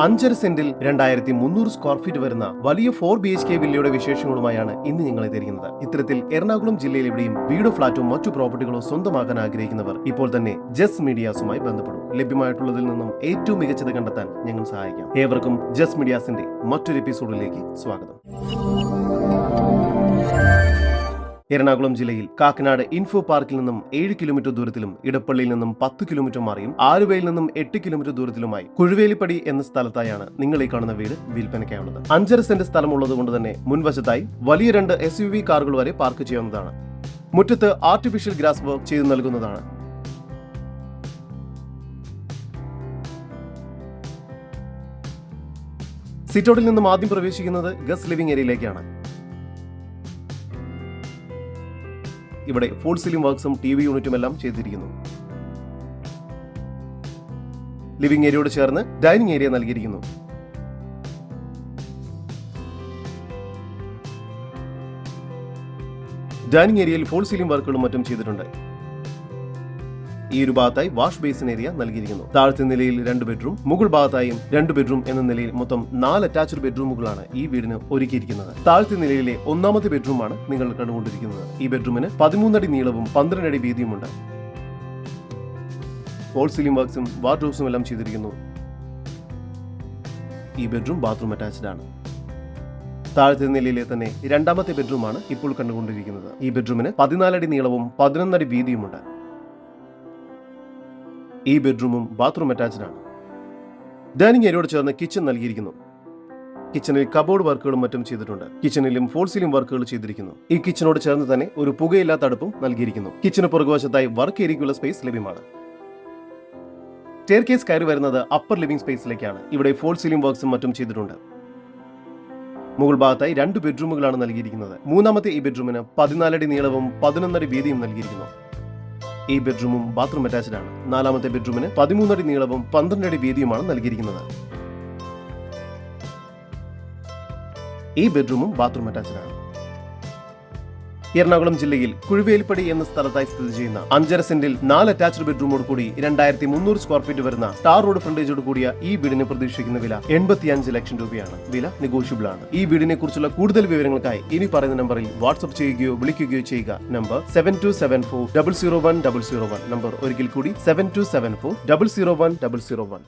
അഞ്ചര സെന്റിൽ രണ്ടായിരത്തി മുന്നൂറ് സ്ക്വയർ ഫീറ്റ് വരുന്ന വലിയ ഫോർ ബി എച്ച് കെ വില്ലയുടെ വിശേഷങ്ങളുമായാണ് ഇന്ന് ഞങ്ങൾ എത്തിയിരിക്കുന്നത് ഇത്തരത്തിൽ എറണാകുളം ജില്ലയിൽ എവിടെയും വീടോ ഫ്ളാറ്റോ മറ്റു പ്രോപ്പർട്ടികളോ സ്വന്തമാക്കാൻ ആഗ്രഹിക്കുന്നവർ ഇപ്പോൾ തന്നെ ജസ് മീഡിയാസുമായി ബന്ധപ്പെടും. ലഭ്യമായിട്ടുള്ളതിൽ നിന്നും ഏറ്റവും മികച്ചത് കണ്ടെത്താൻ ഞങ്ങൾ സഹായിക്കാം. ഏവർക്കും ജസ് മീഡിയാസിന്റെ മറ്റൊരു എപ്പിസോഡിലേക്ക് സ്വാഗതം. എറണാകുളം ജില്ലയിൽ കാക്കനാട് ഇൻഫോ പാർക്കിൽ നിന്നും ഏഴ് കിലോമീറ്റർ ദൂരത്തിലും ഇടപ്പള്ളിയിൽ നിന്നും പത്ത് കിലോമീറ്റർ മാറിയും ആലുവയിൽ നിന്നും എട്ട് കിലോമീറ്റർ ദൂരത്തിലുമായി കുഴുവേലിപ്പടി എന്ന സ്ഥലത്തായാണ് നിങ്ങൾ ഈ കാണുന്ന വീട് വിൽപ്പനയ്ക്കായുള്ളത്. അഞ്ചര സെന്റ് സ്ഥലമുള്ളത് കൊണ്ട് തന്നെ മുൻവശത്തായി വലിയ രണ്ട് എസ് യു വി കാറുകൾ വരെ പാർക്ക് ചെയ്യാവുന്നതാണ് മുറ്റത്ത് ആർട്ടിഫിഷ്യൽ ഗ്രാസ് വർക്ക് ചെയ്തു നൽകുന്നതാണ്. സിറ്റൗട്ടിൽ നിന്നും ആദ്യം പ്രവേശിക്കുന്നത് ഗസ്റ്റ് ലിവിംഗ് ഏരിയയിലേക്കാണ് ഇവിടെ ഫുൾ സീലിംഗ് വർക്ക്സും ടി വി യൂണിറ്റും എല്ലാം ചെയ്തിരിക്കുന്നു. ലിവിംഗ് ഏരിയയോട് ചേർന്ന് ഡൈനിങ് ഏരിയ നൽകിയിരിക്കുന്നു. ഡൈനിങ് ഏരിയയിൽ ഫോൾ സീലിംഗ് വർക്കുകളും മറ്റും ചെയ്തിട്ടുണ്ട്. ഈ ഒരു ഭാഗത്തായി വാഷ് ബേസിൻ ഏരിയ നൽകിയിരിക്കുന്നു. താഴത്തെ നിലയിൽ രണ്ട് ബെഡ്റൂം മുകൾ ഭാഗത്തായും രണ്ട് ബെഡ്റൂം എന്ന നിലയിൽ മൊത്തം നാല് അറ്റാച്ച്ഡ് ബെഡ്റൂമുകളാണ് ഈ വീടിന് ഒരുക്കിയിരിക്കുന്നത്. താഴത്തെ നിലയിലെ ഒന്നാമത്തെ ബെഡ്റൂമാണ് നിങ്ങൾ കണ്ടുകൊണ്ടിരിക്കുന്നത്. ഈ ബെഡ്റൂമിന് പതിമൂന്നടി നീളവും പന്ത്രണ്ടടി വീതിയുമുണ്ട്. ഫോൾ സീലിംഗ് വർക്ക്സും വാർഡ്രോബ്സും എല്ലാം ചെയ്തിരിക്കുന്നു. ഈ ബെഡ്റൂം ബാത്റൂം അറ്റാച്ച്ഡ് ആണ്. താഴത്തെ നിലയിലെ തന്നെ രണ്ടാമത്തെ ബെഡ്റൂമാണ് ഇപ്പോൾ കണ്ടുകൊണ്ടിരിക്കുന്നത്. ഈ ബെഡ്റൂമിന് പതിനാലടി നീളവും പതിനൊന്നടി വീതിയുമുണ്ട്. ഈ ബെഡ്റൂമും ബാത്റൂം അറ്റാച്ച്ഡ് ആണ്. ഡൈനിങ് ഏരിയയോട് ചേർന്ന് കിച്ചൺ നൽകിയിരിക്കുന്നു. കിച്ചണിൽ കബോർഡ് വർക്കുകളും മറ്റും ചെയ്തിട്ടുണ്ട്. കിച്ചണിലും ഫോൾ സീലിംഗ് വർക്കുകൾ ചെയ്തിരിക്കുന്നു. ഈ കിച്ചനോട് ചേർന്ന് തന്നെ ഒരു പുകയില്ലാത്ത അടുപ്പും നൽകിയിരിക്കുന്നു. കിച്ചന് പുറകുവശത്തായി വർക്ക് ഏരിയയ്ക്കുള്ള സ്പേസ് ലഭ്യമാണ്. സ്റ്റെയർ കേസ് കയറി വരുന്നത് അപ്പർ ലിവിംഗ് സ്പേസിലേക്കാണ് ഇവിടെ ഫോൾ സീലിംഗ് വർക്ക്സും മറ്റും ചെയ്തിട്ടുണ്ട്. മുകൾ ഭാഗത്തായി രണ്ട് ബെഡ്റൂമുകളാണ് നൽകിയിരിക്കുന്നത്. മൂന്നാമത്തെ ഈ ബെഡ്റൂമിന് പതിനാലടി നീളവും പതിനൊന്നടി വീതിയും നൽകിയിരിക്കുന്നു. ഈ ബെഡ്റൂമും ബാത്റൂം അറ്റാച്ച്ഡ് ആണ് നാലാമത്തെ ബെഡ്റൂമിന് പതിമൂന്നടി നീളവും പന്ത്രണ്ടടി വീതിയുമാണ് നൽകിയിരിക്കുന്നത്. ഈ ബെഡ്റൂമും ബാത്റൂം അറ്റാച്ച്ഡ് ആണ് എറണാകുളം ജില്ലയിൽ കുഴുവേലിപ്പടി എന്ന സ്ഥലത്തായി സ്ഥിതി ചെയ്യുന്ന അഞ്ചര സെന്റിൽ നാല് അറ്റാച്ച്ഡ് ബെഡ്റൂമോട് കൂടി രണ്ടായിരത്തി മുന്നൂറ് സ്ക്വയർ ഫീറ്റ് വരുന്ന ടാർ റോഡ് ഫ്രണ്ടേജോട് കൂടിയ ഈ വീടിന് പ്രതീക്ഷിക്കുന്ന വില എൺപത്തിയഞ്ച് ലക്ഷം രൂപയാണ്. വില നെഗോഷ്യബിൾ ആണ് ഈ വീടിനെ കുറിച്ചുള്ള കൂടുതൽ വിവരങ്ങൾക്കായി ഇനി പറയുന്ന നമ്പറിൽ വാട്സ്ആപ്പ് ചെയ്യുകയോ വിളിക്കുകയോ ചെയ്യുക. Number seven two seven four double zero one double zero one number ഒരിക്കൽ കൂടി seven two seven four double zero one double zero one